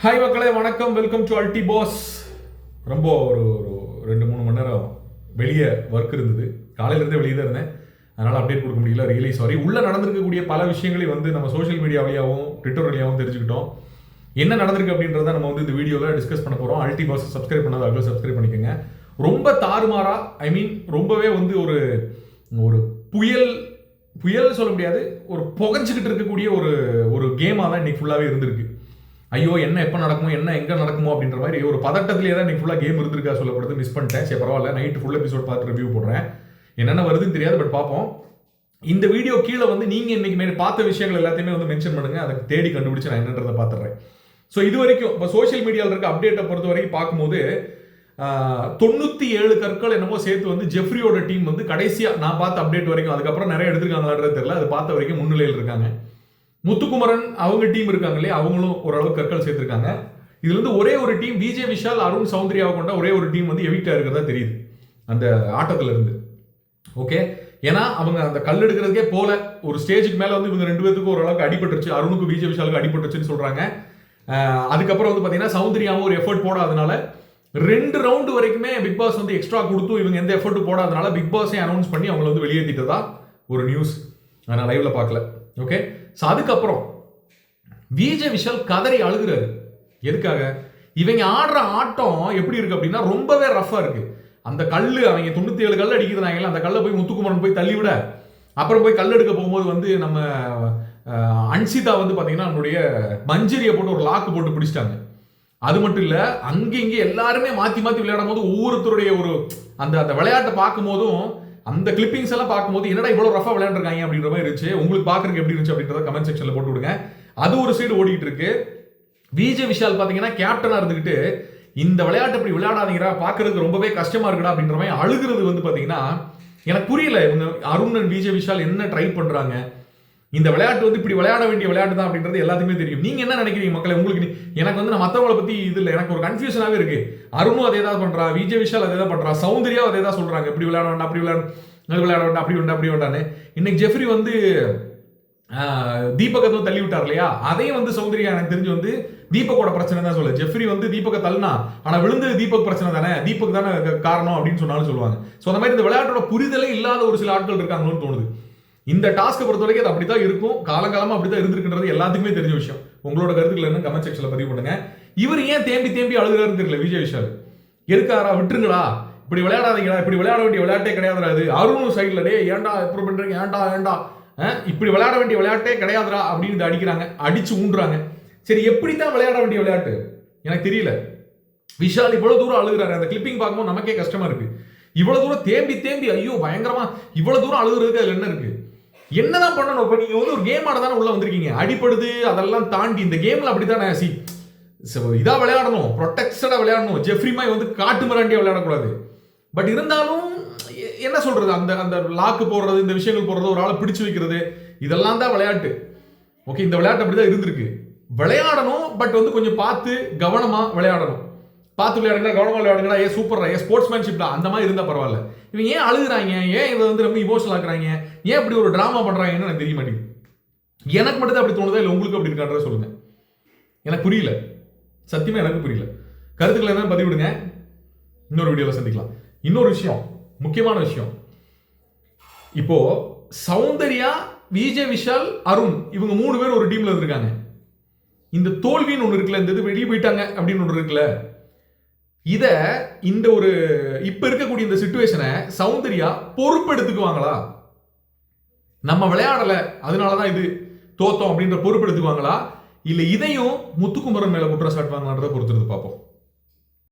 Hi மக்களே வணக்கம். Welcome to அல்டி pass ரொம்ப ஒரு ஒரு ரெண்டு மூணு மணி நேரம் வெளியே ஒர்க் இருந்தது. காலையிலேருந்தே வெளியே தான் இருந்தேன். அதனால் அப்டேட் கொடுக்க முடியல. ரியலி சாரி உள்ளே நடந்திருக்கக்கூடிய பல விஷயங்களையும் வந்து நம்ம சோஷியல் மீடியா வழியாகவும் ட்விட்டர் வழியாகவும் தெரிஞ்சுக்கிட்டோம். என்ன நடந்திருக்கு அப்படின்றத நம்ம வந்து இந்த வீடியோவில் டிஸ்கஸ் பண்ண போகிறோம் அல்டி பாஸ் சப்ஸ்கிரைப் பண்ணாத சப்ஸ்கிரைப் பண்ணிக்கோங்க. ரொம்ப தாறுமாறாக ஐ மீன் ரொம்பவே வந்து ஒரு ஒரு புயல் புயல் சொல்ல முடியாது. ஒரு புகஞ்சிக்கிட்டு இருக்கக்கூடிய ஒரு ஒரு கேமாக தான் இன்றைக்கி ஃபுல்லாகவே இருந்திருக்கு. ஐயோ என்ன எப்போ நடக்குமோ என்ன எங்கே நடக்குமோ அப்படின்ற மாதிரி ஒரு பதட்டத்திலே தான் இன்னைக்கு ஃபுல்லாக கேம் இருந்திருக்கா சொல்லப்படுது. மிஸ் பண்ணிட்டேன். சரி பரவாயில்ல. நைட்டு ஃபுல் எபிசோட் பார்த்து ரிவ்யூ போடுறேன். என்னென்ன வருதுன்னு தெரியாது பட் பார்ப்போம். இந்த வீடியோ கீழே வந்து நீங்கள் இன்னைக்கு மேலே பார்த்த விஷயங்கள் எல்லாத்தையுமே வந்து மென்ஷன் பண்ணுங்கள் அதை தேடி கண்டுபிடிச்சு நான் என்னன்றதை பார்த்துறேன் ஸோ இது வரைக்கும் இப்போ சோஷியல் மீடியாவில் இருக்க அப்டேட்டை பொறுத்த வரைக்கும் பார்க்கும்போது தொண்ணூற்றி ஏழு கற்கள் என்னமோ சேர்த்து வந்து ஜெஃப்ரியோட டீம் வந்து கடைசியாக நான் பார்த்த அப்டேட் வரைக்கும் அதுக்கப்புறம் நிறைய எடுத்துருக்காங்களான்றது தெரியல. அது பார்த்த வரைக்கும் முன்னிலையில் இருக்காங்க. முத்துக்குமரன் அவங்க டீம் இருக்காங்க இல்லையா? அவங்களும் ஓரளவு கற்கள் சேர்த்திருக்காங்க. இதுல இருந்து ஒரே ஒரு டீம் விஜய் விஷால் அருண் சௌந்தர்யாவை கொண்ட ஒரே ஒரு டீம் வந்து எவிக்டா இருக்கிறதா தெரியுது. அந்த ஆட்டத்துல இருந்து. ஓகே? ஏன்னா அவங்க அந்த கல் எடுக்கிறதுக்கே போல. ஒரு ஸ்டேஜுக்கு மேல வந்து இவங்க ரெண்டு பேத்துக்கும் ஓரளவுக்கு அடிபட்டுருச்சு. அருணுக்கு விஜய் விஷாலுக்கு அடிபட்டுருச்சுன்னு சொல்றாங்க. அதுக்கப்புறம் வந்து பாத்தீங்கன்னா சௌந்தர்யாவும் ஒரு எஃபர்ட் போடாதனால ரெண்டு ரவுண்டு வரைக்குமே பிக் பாஸ் வந்து எக்ஸ்ட்ரா கொடுத்து இவங்க எந்த எஃபர்ட் போடாதனால பிக் பாஸே அனௌன்ஸ் பண்ணி அவங்களை வந்து வெளியேற்றிட்டதா ஒரு நியூஸ் நான் லைவ்ல பார்க்கல. ஓகே? ஸோ அதுக்கப்புறம் விஜய் விஷால் கதறி அழுகுறாரு. எதுக்காக? இவங்க ஆடுற ஆட்டம் எப்படி இருக்கு அப்படின்னா ரொம்பவே ரஃபாக இருக்கு. அந்த கல் அவங்க தொண்ணூத்தி ஏழு கல் அடிக்கிறாங்கல்ல அந்த கல்லை போய் முத்துக்குமரன் போய் தள்ளி விட. அப்புறம் போய் கல் எடுக்க போகும்போது வந்து நம்ம அன்சிதா வந்து பார்த்தீங்கன்னா நம்மளுடைய மஞ்சரியை போட்டு ஒரு லாக்கு போட்டு பிடிச்சிட்டாங்க. அது மட்டும் இல்லை அங்கே இங்கே எல்லாருமே மாற்றி மாற்றி விளையாடும் போது ஒவ்வொருத்தருடைய ஒரு அந்த அந்த விளையாட்டை பார்க்கும் போதும் அந்த கிளிப்பிங்ஸ் எல்லாம் பார்க்கும்போது என்னடா இவ்வளோ ரஃபா விளையாண்டுருக்காங்க அப்படின்ற மாதிரி இருந்துச்சு. உங்களுக்கு பார்க்குறதுக்கு எப்படி இருந்துச்சு அப்படின்றத கமெண்ட் செக்ஷனில் போட்டு விடுங்க. அது ஒரு சைடு ஓடிட்டு இருக்கு. விஜய் விஷால் பார்த்தீங்கன்னா கேப்டனாக இருந்துக்கிட்டு இந்த விளையாட்டு இப்படி விளையாடாதீங்கடா பார்க்கறதுக்கு ரொம்பவே கஷ்டமா இருக்குடா அப்படின்ற மாதிரி அழுகிறது வந்து பார்த்தீங்கன்னா எனக்கு புரியல இவங்க அருண் and விஜய் விஷால் என்ன ட்ரை பண்ணுறாங்க இந்த விளையாட்டு வந்து இப்படி விளையாட வேண்டிய விளையாட்டு தான் அப்படின்றது எல்லாத்துக்குமே தெரியும். நீங்க என்ன நினைக்கிறீங்க மக்களை? உங்களுக்கு எனக்கு வந்து நான் மத்தவங்கள பத்தி இது இல்லை. எனக்கு ஒரு கன்ஃபியூஷனாவே இருக்கு. அருணும் அதே தான் பண்றா விஜய் விஷால் அதே தான் பண்றா சௌந்தர்யா அதே தான் சொல்றாங்க. இப்படி விளையாட வேண்டாம் அப்படி விளையாட அது விளையாட வேண்டாம் அப்படி வேண்டாம் அப்படி வேண்டான்னு இன்னைக்கு ஜெஃப்ரி வந்து ஆஹ், தீபகத்தை தள்ளி விட்டார் இல்லையா? அதையும் வந்து சௌந்தர்யா எனக்கு தெரிஞ்சு வந்து தீபக்கோட பிரச்சனை தான் சொல்ல ஜெஃப்ரி வந்து தீபக்கை தள்ளினா ஆனா விழுந்தது தீபக் பிரச்சனை தானே? தீபக் தானே காரணம் அப்படின்னு சொன்னாலும் சொல்லுவாங்க. ஸோ அந்த மாதிரி இந்த விளையாட்டோட புரிதலே இல்லாத ஒரு சில ஆட்கள் இருக்காங்களோன்னு தோணுது. இந்த டாஸ்க்கை பொறுத்த வரைக்கும் அது அப்படித்தான் இருக்கும். காலங்காலமா அப்படித்தான் இருந்திருக்குன்றது எல்லாத்துக்குமே தெரிஞ்ச விஷயம். உங்களோட கருத்துக்கள் என்ன? கமெண்ட் செக்ஷன்ல பதிவு பண்ணுங்க. இவர் ஏன் தேம்பி தேம்பி அழுகிறாருன்னு தெரியல விஜய் விஷால். எதுக்காரா விட்டுருங்களா இப்படி விளையாடாதீங்களா இப்படி விளையாட வேண்டிய விளையாட்டே கிடையாதுடா இது. அருணும் சைடில் டே ஏன்டா எப்படி பண்றீங்க? ஏன்டா ஏன்டா? இப்படி விளையாட வேண்டிய விளையாட்டே கிடையாதுடா அப்படின்னு அடிக்கிறாங்க. அடிச்சு ஊண்டுறாங்க சரி எப்படி தான் விளையாட வேண்டிய விளையாட்டு? எனக்கு தெரியல. விஷால் இவ்வளவு தூரம் அழுகுறாரு. அந்த கிளிப்பிங் பார்க்கும்போது நமக்கே கஷ்டமா இருக்கு. இவ்வளவு தூரம் தேம்பி தேம்பி ஐயோ பயங்கரமா இவ்வளவு தூரம் அழுகுறதுக்கு அதுல என்ன இருக்கு? என்னதான் பண்ணணும்? இப்போ நீங்கள் வந்து ஒரு கேம் ஆட தானே உள்ள வந்திருக்கீங்க. அடிப்படுது அதெல்லாம் தாண்டி இந்த கேம்ல அப்படித்தானே? சி இதாக விளையாடணும். ப்ரொடெக்டடாக விளையாடணும். ஜெஃப்ரிமாய் வந்து காட்டு மிராண்டியாக விளையாடக்கூடாது. பட் இருந்தாலும் எ- என்ன சொல்றது? அந்த அந்த லாக்கு போடுறது இந்த விஷயங்கள் போடுறது ஒரு ஆளை பிடிச்சு வைக்கிறது இதெல்லாம் தான் விளையாட்டு. ஓகே இந்த விளையாட்டு அப்படிதான் இருந்திருக்கு. விளையாடணும் பட் வந்து கொஞ்சம் பார்த்து கவனமாக விளையாடணும். பார்த்து விளையாடுங்க கவனமாக விளையாடுங்கடா. ஏ சூப்பர்ரா ஏ ஸ்போர்ட்ஸ்மேன்ஷிப்டா அந்த மாதிரி இருந்தால் பரவாயில்ல. இவங்க ஏன் அழுகுறாங்க? ஏன் இதை வந்து ரொம்ப இமோஷனல் ஆக்குறாங்க ஏன் இப்படி ஒரு ட்ராமா பண்ணுறாங்கன்னு எனக்கு தெரிய மாட்டேங்குது எனக்கு மட்டும் தான் அப்படி தோணுதா? இல்லை உங்களுக்கு அப்படி இருக்கான்றத சொல்லுங்கள் எனக்கு புரியல. சத்தியமாக எனக்கு புரியல. கருத்துக்கள் என்ன பதிவிடுங்க. இன்னொரு வீடியோவில் சந்திக்கலாம். இன்னொரு விஷயம். முக்கியமான விஷயம். இப்போ சௌந்தர்யா விஜய் விஷால் அருண் இவங்க மூணு பேர் ஒரு டீம்ல இருந்திருக்காங்க. இந்த தோல்வின்னு ஒன்று இருக்குல்ல இந்த இது வெளியே போயிட்டாங்க அப்படின்னு ஒன்று இருக்குல்ல. இதை இந்த ஒரு இப்போ இருக்கக்கூடிய இந்த சுச்சுவேஷனை சௌந்தர்யா பொறுப்பெடுத்துக்குவாங்களா? நம்ம விளையாடலை அதனால தான் இது தோத்தோம் அப்படின்ற பொறுப்பெடுத்துக்குவாங்களா? இல்லை இதையும் முத்துக்குமரன் மேலே குற்றம் சாட்டுவாங்களான்றதை பொறுத்துருந்து பார்ப்போம்.